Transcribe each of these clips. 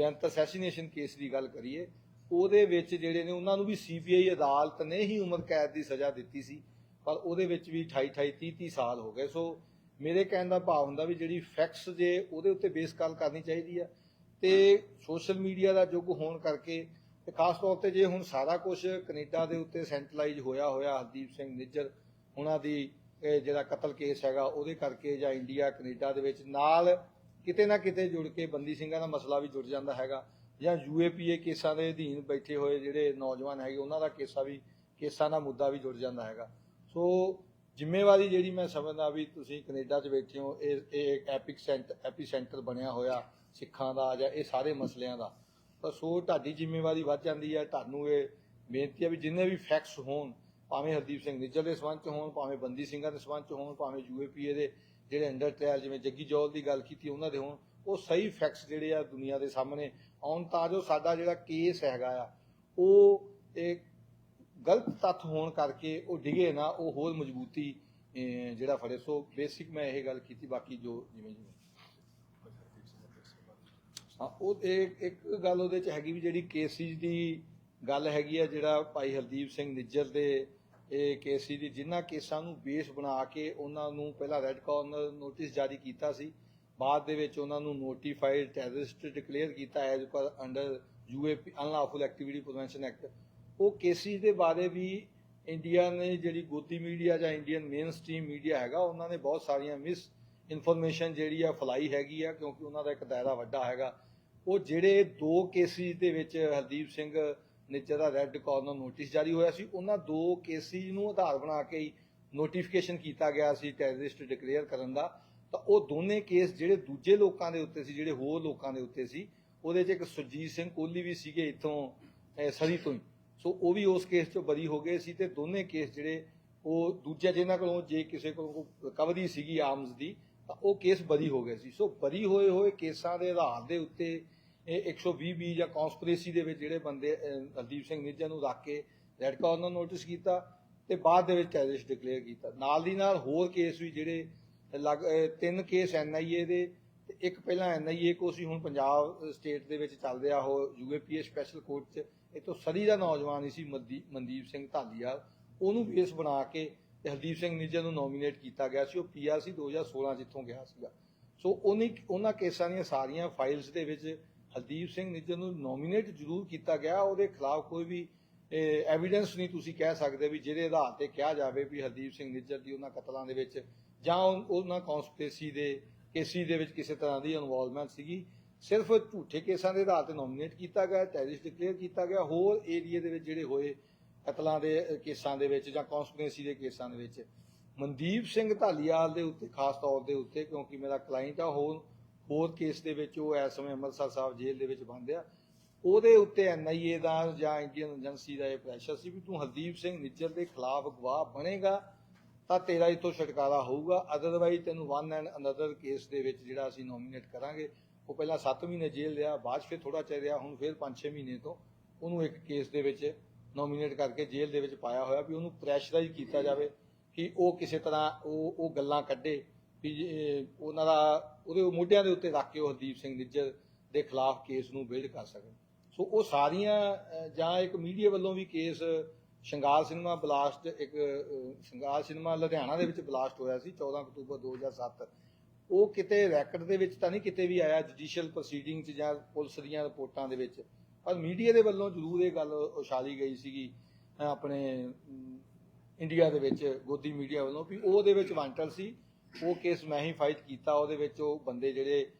ਬੇਅੰਤ assassination case ਦੀ ਗੱਲ ਕਰੀਏ, ਉਹਦੇ ਵਿੱਚ ਜਿਹੜੇ ਨੇ ਉਹਨਾਂ ਨੂੰ ਵੀ ਸੀਬੀਆਈ ਅਦਾਲਤ ਨੇ ਹੀ ਉਮਰ ਕੈਦ ਦੀ ਸਜ਼ਾ ਦਿੱਤੀ ਸੀ, ਪਰ ਉਹਦੇ ਵਿੱਚ ਵੀ 28 28 30 30 ਸਾਲ ਹੋ ਗਏ। ਸੋ ਮੇਰੇ ਕਹਿਣ ਦਾ ਭਾਵ ਹੁੰਦਾ ਵੀ ਜਿਹੜੀ ਫੈਕਟਸ ਜੇ ਉਹਦੇ ਉੱਤੇ ਬੇਸ ਗੱਲ ਕਰਨੀ ਚਾਹੀਦੀ ਆ, ਤੇ ਸੋਸ਼ਲ ਮੀਡੀਆ ਦਾ ਯੁੱਗ ਹੋਣ ਕਰਕੇ, ਤੇ ਖਾਸ ਤੌਰ ਤੇ ਜੇ ਹੁਣ ਸਾਰਾ ਕੁਝ ਕੈਨੇਡਾ ਦੇ ਉੱਤੇ ਸੈਂਟਰਲਾਈਜ਼ ਹੋਇਆ ਹੋਇਆ, ਹਰਦੀਪ ਸਿੰਘ ਨਿੱਜਰ, ਉਹਨਾਂ ਦੀ ਜਿਹੜਾ ਕਤਲ ਕੇਸ ਹੈਗਾ, ਉਹਦੇ ਕਰਕੇ ਜਾਂ ਇੰਡੀਆ, ਕੈਨੇਡਾ ਦੇ ਵਿੱਚ ਨਾਲ ਕਿਤੇ ਨਾ ਕਿਤੇ ਜੁੜ ਕੇ ਬੰਦੀ ਸਿੰਘਾਂ ਦਾ ਮਸਲਾ ਵੀ ਜੁੜ ਜਾਂਦਾ ਹੈਗਾ ਜਾਂ ਯੂਏਪੀਏ ਕੇਸਾਂ ਦੇ ਅਧੀਨ ਬੈਠੇ ਹੋਏ ਜਿਹੜੇ ਨੌਜਵਾਨ ਹੈਗੇ, ਉਹਨਾਂ ਦਾ ਕੇਸਾ ਵੀ, ਕੇਸਾਂ ਦਾ ਮੁੱਦਾ ਵੀ ਜੁੜ ਜਾਂਦਾ ਹੈਗਾ। ਸੋ ਜ਼ਿੰਮੇਵਾਰੀ ਜਿਹੜੀ ਮੈਂ ਸਮਝਦਾ ਵੀ ਤੁਸੀਂ ਕੈਨੇਡਾ 'ਚ ਬੈਠੇ ਹੋ, ਇਹ ਇਹ ਇੱਕ ਐਪਿਕ ਸੈਂਟਰ ਐਪੀ ਸੈਂਟਰ ਬਣਿਆ ਹੋਇਆ ਸਿੱਖਾਂ ਦਾ ਜਾਂ ਇਹ ਸਾਰੇ ਮਸਲਿਆਂ ਦਾ। ਤਾਂ ਸੋ ਤੁਹਾਡੀ ਜ਼ਿੰਮੇਵਾਰੀ ਵੱਧ ਜਾਂਦੀ ਹੈ, ਤੁਹਾਨੂੰ ਇਹ ਬੇਨਤੀ ਹੈ ਵੀ ਜਿੰਨੇ ਵੀ ਫੈਕਟਸ ਹੋਣ, ਭਾਵੇਂ ਹਰਦੀਪ ਸਿੰਘ ਨਿੱਜਰ ਦੇ ਸਬੰਧ ਚ ਹੋਣ, ਭਾਵੇਂ ਬੰਦੀ ਸਿੰਘਾਂ ਦੇ ਸਬੰਧ ਚ ਹੋਣ, ਭਾਵੇਂ ਯੂਏਪੀਏ ਦੇ ਜਿਹੜੇ ਅੰਡਰ ਟ੍ਰਾਇਲ ਜਿਵੇਂ ਜੱਗੀ ਜੋਲ ਦੀ ਗੱਲ ਕੀਤੀ, ਉਹਨਾਂ ਦੇ ਹੋਣ, ਉਹ ਸਹੀ ਫੈਕਟਸ ਜਿਹੜੇ ਆ ਦੁਨੀਆ ਦੇ ਸਾਹਮਣੇ ਆਉਣ, ਤਾਂ ਜੋ ਸਾਡਾ ਜਿਹੜਾ ਕੇਸ ਹੈਗਾ ਆ, ਉਹ ਇੱਕ ਗਲਤ ਤੱਥ ਹੋਣ ਕਰਕੇ ਉਹ ਡਿਗੇ ਨਾ, ਉਹ ਹੋਰ ਮਜ਼ਬੂਤੀ ਜਿਹੜਾ ਫੜੇ। ਸੋ ਬੇਸਿਕ ਮੈਂ ਇਹ ਗੱਲ ਕੀਤੀ, ਬਾਕੀ ਜੋ ਜਿਵੇਂ ਜਿਵੇਂ। ਹਾਂ, ਉਹ ਇੱਕ ਇੱਕ ਗੱਲ ਉਹਦੇ ਚ ਹੈਗੀ ਵੀ ਜਿਹੜੀ ਕੇਸਿਸ ਦੀ ਗੱਲ ਹੈਗੀ ਆ, ਜਿਹੜਾ ਭਾਈ ਹਰਦੀਪ ਸਿੰਘ ਨਿੱਜਰ ਦੇ ਇਹ ਕੇਸੀ ਦੀ ਜਿਨ੍ਹਾਂ ਕੇਸਾਂ ਨੂੰ ਬੇਸ ਬਣਾ ਕੇ ਉਹਨਾਂ ਨੂੰ ਪਹਿਲਾਂ ਰੈੱਡ ਕਾਰਨਰ ਨੋਟਿਸ ਜਾਰੀ ਕੀਤਾ ਸੀ। ਬਾਅਦ ਦੇ ਵਿੱਚ ਉਹਨਾਂ ਨੂੰ ਨੋਟੀਫਾਈਡ ਟੈਰਰਿਸਟ ਡਿਕਲੇਅਰ ਕੀਤਾ as per under UAP unlawful activity prevention act ਉਹ ਕੇਸਿਸ ਦੇ ਬਾਰੇ ਵੀ ਇੰਡੀਆ ਨੇ ਜਿਹੜੀ ਗੋਦੀ ਮੀਡੀਆ ਜਾਂ ਇੰਡੀਅਨ ਮੇਨ ਸਟ੍ਰੀਮ ਮੀਡੀਆ ਹੈਗਾ, ਉਹਨਾਂ ਨੇ ਬਹੁਤ ਸਾਰੀਆਂ ਮਿਸ ਇਨਫੋਰਮੇਸ਼ਨ ਜਿਹੜੀ ਆ ਫਲਾਈ ਹੈਗੀ ਆ, ਕਿਉਂਕਿ ਉਹਨਾਂ ਦਾ ਇੱਕ ਦਾਇਰਾ ਵੱਡਾ ਹੈਗਾ। ਉਹ ਜਿਹੜੇ ਦੋ ਕੇਸਿਸ ਦੇ ਵਿੱਚ ਹਰਦੀਪ ਸਿੰਘ ਨਿੱਜਰ ਦਾ ਰੈੱਡ ਕਾਰਨਰ ਨੋਟਿਸ ਜਾਰੀ ਹੋਇਆ ਸੀ। ਉਹਨਾਂ ਦੋ ਕੇਸਿਸ ਨੂੰ ਆਧਾਰ ਬਣਾ ਕੇ ਹੀ ਨੋਟੀਫਿਕੇਸ਼ਨ ਕੀਤਾ ਗਿਆ ਸੀ ਟੈਰਰਿਸਟ ਡਿਕਲੇਅਰ ਕਰਨ ਦਾ। ਤਾਂ ਉਹ ਦੋਨੇ ਕੇਸ ਜਿਹੜੇ ਦੂਜੇ ਲੋਕਾਂ ਦੇ ਉੱਤੇ ਸੀ, ਜਿਹੜੇ ਹੋਰ ਲੋਕਾਂ ਦੇ ਉੱਤੇ ਸੀ, ਉਹਦੇ 'ਚ ਇੱਕ ਸੁਰਜੀਤ ਸਿੰਘ ਕੋਹਲੀ ਵੀ ਸੀਗੇ ਇੱਥੋਂ ਸਰੀ ਤੋਂ ਹੀ। ਸੋ ਉਹ ਵੀ ਉਸ ਕੇਸ 'ਚੋਂ ਬਰੀ ਹੋ ਗਏ ਸੀ ਤੇ ਦੋਨੇ ਕੇਸ ਜਿਹੜੇ ਉਹ ਦੂਜੇ ਜਿਹਨਾਂ ਕੋਲੋਂ ਜੇ ਕਿਸੇ ਕੋਲੋਂ ਰਿਕਵਰੀ ਸੀਗੀ ਆਰਮਸ ਦੀ, ਤਾਂ ਉਹ ਕੇਸ ਬਰੀ ਹੋ ਗਏ ਸੀ। ਸੋ ਬਰੀ ਹੋਏ ਹੋਏ ਕੇਸਾਂ ਦੇ ਆਧਾਰ ਦੇ ਉੱਤੇ ਇਹ 120 ਬੀ ਜਾਂ ਕਨਸਪੀਰੇਸੀ ਦੇ ਵਿੱਚ ਜਿਹੜੇ ਬੰਦੇ ਅਹ, ਹਰਦੀਪ ਸਿੰਘ ਨਿੱਜਾ ਨੂੰ ਰੱਖ ਕੇ ਰੈੱਡ ਕਾਰਨਰ ਨੋਟਿਸ ਕੀਤਾ ਤੇ ਬਾਅਦ ਦੇ ਵਿੱਚ ਟੈਰਰਿਸਟ ਡਿਕਲੇਅਰ ਕੀਤਾ। ਨਾਲ ਦੀ ਨਾਲ ਹੋਰ ਕੇਸ ਵੀ ਜਿਹੜੇ ਲੱਗ ਤਿੰਨ ਕੇਸ ਐਨਆਈਏ ਦੇ ਤੇ ਇੱਕ ਪਹਿਲਾਂ ਐਨਆਈਏ ਕੋ ਸੀ ਹੁਣ ਪੰਜਾਬ ਸਟੇਟ ਦੇ ਵਿੱਚ ਚੱਲ ਰਿਹਾ ਉਹ ਯੂਏਪੀਏ ਸਪੈਸ਼ਲ ਕੋਰਟ 'ਚ। ਇਹ ਸਰੀ ਦਾ ਨੌਜਵਾਨ ਹੀ ਸੀ ਮਨਦੀ- ਮਨਦੀਪ ਸਿੰਘ ਢਾਲੀਵਾਲ ਉਹਨੂੰ ਬੇਸ ਬਣਾ ਕੇ ਤੇ ਹਰਦੀਪ ਸਿੰਘ ਨਿੱਜਾ ਨੂੰ ਨੋਮੀਨੇਟ ਕੀਤਾ ਗਿਆ ਸੀ। ਉਹ ਪੀਆਰ ਸੀ 2016 ਜਿੱਥੋਂ ਗਿਆ ਸੀਗਾ। ਸੋ ਉਹਨੇ ਉਹਨਾਂ ਕੇਸਾਂ ਦੀਆਂ ਸਾਰੀਆਂ ਫਾਈਲਸ ਦੇ ਵਿੱਚ ਹਰਦੀਪ ਸਿੰਘ ਨਿੱਜਰ ਨੂੰ ਨੋਮੀਨੇਟ ਜ਼ਰੂਰ ਕੀਤਾ ਗਿਆ। ਉਹਦੇ ਖਿਲਾਫ ਕੋਈ ਵੀ ਐਵੀਡੈਂਸ ਨਹੀਂ ਤੁਸੀਂ ਕਹਿ ਸਕਦੇ ਵੀ ਜਿਹਦੇ ਆਧਾਰ ਤੇ ਕਿਹਾ ਜਾਵੇ ਵੀ ਹਰਦੀਪ ਸਿੰਘ ਨਿੱਜਰ ਦੀ ਉਹਨਾਂ ਕਤਲਾਂ ਦੇ ਵਿੱਚ ਜਾਂ ਉਹਨਾਂ ਕਨਸਪੀਰੇਸੀ ਦੇ, ਕੇਸੀ ਦੇ ਵਿੱਚ ਕਿਸੇ ਤਰ੍ਹਾਂ ਦੀ ਇਨਵੋਲਵਮੈਂਟ ਸੀਗੀ। ਸਿਰਫ ਝੂਠੇ ਕੇਸਾਂ ਦੇ ਆਧਾਰ ਤੇ ਨੋਮੀਨੇਟ ਕੀਤਾ ਗਿਆ ਟੈਰਿਸਟ ਡਿਕਲੇਅਰ ਕੀਤਾ ਗਿਆ। ਹੋਰ ਏਰੀਏ ਦੇ ਵਿੱਚ ਜਿਹੜੇ ਹੋਏ ਕਤਲਾਂ ਦੇ ਕੇਸਾਂ ਦੇ ਵਿੱਚ ਜਾਂ ਕਨਸਪੀਰੇਸੀ ਦੇ ਕੇਸਾਂ ਦੇ ਵਿੱਚ। ਮਨਦੀਪ ਸਿੰਘ ਢਾਲੀਵਾਲ ਦੇ ਉੱਤੇ, ਖਾਸ ਤੌਰ ਦੇ ਉੱਤੇ, ਕਿਉਂਕਿ ਮੇਰਾ ਕਲਾਇੰਟ ਆ, ਹੋਰ ਹੋਰ ਕੇਸ ਦੇ ਵਿੱਚ ਉਹ ਇਸ ਸਮੇਂ ਅੰਮ੍ਰਿਤਸਰ ਸਾਹਿਬ ਜੇਲ੍ਹ ਦੇ ਵਿੱਚ ਬੰਦ ਆ। ਉਹਦੇ ਉੱਤੇ ਐਨਆਈਏ ਦਾ ਜਾਂ ਇੰਡੀਅਨ ਏਜੰਸੀ ਦਾ ਇਹ ਪ੍ਰੈਸ਼ਰ ਸੀ ਵੀ ਤੂੰ ਹਰਦੀਪ ਸਿੰਘ ਨਿੱਜਰ ਦੇ ਖਿਲਾਫ ਗਵਾਹ ਬਣੇਗਾ ਤਾਂ ਤੇਰਾ ਇਤੋਂ ਛੁਟਕਾਰਾ ਹੋਊਗਾ। ਅਦਰਵਾਈਜ਼ ਤੈਨੂੰ ਵਨ ਐਂਡ ਅਨਦਰ ਕੇਸ ਦੇ ਵਿੱਚ ਜਿਹੜਾ ਅਸੀਂ ਨੋਮੀਨੇਟ ਕਰਾਂਗੇ, ਉਹ ਪਹਿਲਾਂ 7 ਮਹੀਨੇ ਜੇਲ੍ਹ ਰਿਹਾ, ਬਾਅਦ 'ਚ ਫਿਰ ਥੋੜਾ ਚਿਰ ਰਿਹਾ, ਹੁਣ ਫਿਰ 5-6 ਮਹੀਨੇ ਤੋਂ ਉਹਨੂੰ ਇੱਕ ਕੇਸ ਦੇ ਵਿੱਚ ਨੋਮੀਨੇਟ ਕਰਕੇ ਜੇਲ੍ਹ ਦੇ ਵਿੱਚ ਪਾਇਆ ਹੋਇਆ ਵੀ ਉਹਨੂੰ ਪ੍ਰੈਸ਼ਰਾਈਜ਼ ਕੀਤਾ ਜਾਵੇ ਕਿ ਉਹ ਕਿਸੇ ਤਰ੍ਹਾਂ ਉਹ ਉਹ ਗੱਲਾਂ ਕੱਢੇ। ਵੀ ਜੇ ਉਹਨਾਂ ਦਾ, ਉਹਦੇ ਮੋਢਿਆਂ ਦੇ ਉੱਤੇ ਰੱਖ ਕੇ ਉਹ ਹਰਦੀਪ ਸਿੰਘ ਨਿੱਜਰ ਦੇ ਖਿਲਾਫ ਕੇਸ ਨੂੰ ਬਿਲਡ ਕਰ ਸਕਣ। ਸੋ ਉਹ ਸਾਰੀਆਂ ਜਾਂ ਇੱਕ ਮੀਡੀਆ ਵੱਲੋਂ ਵੀ ਕੇਸ ਸ਼ਿੰਗਾਰ ਸਿਨੇਮਾ ਬਲਾਸਟ, ਇੱਕ ਸ਼ਿੰਗਾਰ ਸਿਨੇਮਾ ਲੁਧਿਆਣਾ ਦੇ ਵਿੱਚ ਬਲਾਸਟ ਹੋਇਆ ਸੀ 14 ਅਕਤੂਬਰ 2007 ਉਹ ਕਿਤੇ ਰੈਕਟ ਦੇ ਵਿੱਚ ਤਾਂ ਨਹੀਂ ਕਿਤੇ ਵੀ ਆਇਆ ਜੁਡੀਸ਼ੀਅਲ ਪ੍ਰੋਸੀਡਿੰਗ 'ਚ ਜਾਂ ਪੁਲਿਸ ਦੀਆਂ ਰਿਪੋਰਟਾਂ ਦੇ ਵਿੱਚ। ਪਰ ਮੀਡੀਆ ਦੇ ਵੱਲੋਂ ਜ਼ਰੂਰ ਇਹ ਗੱਲ ਉਛਾਲੀ ਗਈ ਸੀਗੀ ਆਪਣੇ ਇੰਡੀਆ ਦੇ ਵਿੱਚ ਗੋਦੀ ਮੀਡੀਆ ਵੱਲੋਂ ਵੀ ਉਹਦੇ ਵਿੱਚ ਵਾਂਟਲ ਸੀ। ਉਹ ਕੇਸ ਮੈਂ ਹੀ ਫਾਈਟ ਕੀਤਾ, ਉਹਦੇ ਵਿੱਚ ਉਹ ਬੰਦੇ ਜਿਹੜੇ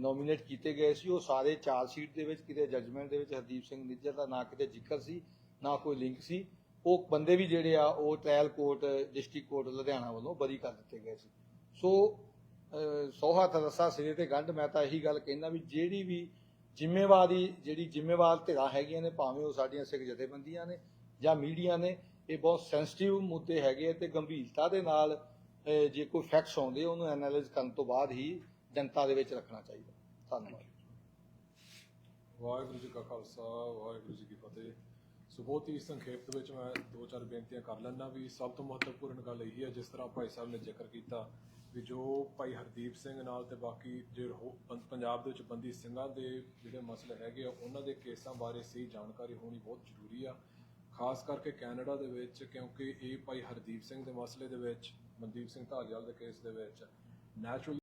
ਨੋਮੀਨੇਟ ਕੀਤੇ ਗਏ ਸੀ, ਉਹ ਸਾਰੇ ਚਾਰ ਸ਼ੀਟ ਦੇ ਵਿੱਚ, ਕਿਤੇ ਜੱਜਮੈਂਟ ਦੇ ਵਿੱਚ ਹਰਦੀਪ ਸਿੰਘ ਨਿੱਜਰ ਦਾ ਨਾ ਕਿਤੇ ਜ਼ਿਕਰ ਸੀ, ਨਾ ਕੋਈ ਲਿੰਕ ਸੀ। ਉਹ ਬੰਦੇ ਵੀ ਜਿਹੜੇ ਆ, ਉਹ trial court district court Ludhiana ਵੱਲੋਂ ਬਰੀ ਕਰ ਦਿੱਤੇ ਗਏ ਸੀ। ਸੋ ਸੋਹਾ ਤਰਸਾ ਸਿਰੇ ਤੇ ਗੰਢ, ਮੈਂ ਤਾਂ ਇਹੀ ਗੱਲ ਕਹਿੰਦਾ ਵੀ ਜਿਹੜੀ ਵੀ ਜ਼ਿੰਮੇਵਾਰੀ, ਜਿਹੜੀ ਜ਼ਿੰਮੇਵਾਰ ਧਿਰਾਂ ਹੈਗੀਆਂ ਨੇ, ਭਾਵੇਂ ਉਹ ਸਾਡੀਆਂ ਸਿੱਖ ਜਥੇਬੰਦੀਆਂ ਨੇ ਜਾਂ ਮੀਡੀਆ ਨੇ, ਇਹ ਬਹੁਤ ਸੈਂਸਿਟਿਵ ਮੁੱਦੇ ਹੈਗੇ ਆ ਤੇ ਗੰਭੀਰਤਾ ਦੇ ਨਾਲ ਜੇ ਕੋਈ ਫੈਕਟਸ ਆਉਂਦੇ, ਉਹਨੂੰ ਐਨਾਲਾਈਜ਼ ਕਰਨ ਤੋਂ ਬਾਅਦ ਹੀ ਜਨਤਾ ਦੇ ਵਿੱਚ ਰੱਖਣਾ ਚਾਹੀਦਾ। ਧੰਨਵਾਦ। ਵਾਹਿਗੁਰੂ ਜੀ ਕਾ ਖਾਲਸਾ, ਵਾਹਿਗੁਰੂ ਜੀ ਕੀ ਫਤਿਹ। ਸੋ ਬਹੁਤ ਹੀ ਸੰਖੇਪ ਵਿੱਚ ਮੈਂ ਦੋ ਚਾਰ ਬੇਨਤੀਆਂ ਕਰ ਲੈਣਾ ਵੀ ਸਭ ਤੋਂ ਮਹੱਤਵਪੂਰਨ ਗੱਲ ਇਹ ਹੈ, ਜਿਸ ਤਰ੍ਹਾਂ ਭਾਈ ਸਾਹਿਬ ਨੇ ਜ਼ਿਕਰ ਕੀਤਾ, ਵੀ ਜੋ ਭਾਈ ਹਰਦੀਪ ਸਿੰਘ ਨਾਲ ਤੇ ਬਾਕੀ ਜੇ ਹੋ- ਪੰਜਾਬ ਦੇ ਵਿੱਚ ਬੰਦੀ ਸਿੰਘਾਂ ਦੇ ਜਿਹੜੇ ਮਸਲੇ ਹੈਗੇ ਆ, ਉਹਨਾਂ ਦੇ ਕੇਸਾਂ ਬਾਰੇ ਸਹੀ ਜਾਣਕਾਰੀ ਹੋਣੀ ਬਹੁਤ ਜ਼ਰੂਰੀ ਆ। ਖਾਸ ਕਰਕੇ ਕੈਨੇਡਾ ਦੇ ਵਿੱਚ, ਕਿਉਂਕਿ ਇਹ ਭਾਈ ਹਰਦੀਪ ਸਿੰਘ ਦੇ ਮਸਲੇ ਦੇ ਵਿੱਚ ਮਨਦੀਪ ਸਿੰਘ ਢਾਲੀਵਾਲ ਦੇ ਕੇਸ ਦੇ ਵਿੱਚ ਨੈਚੁਰਲੀ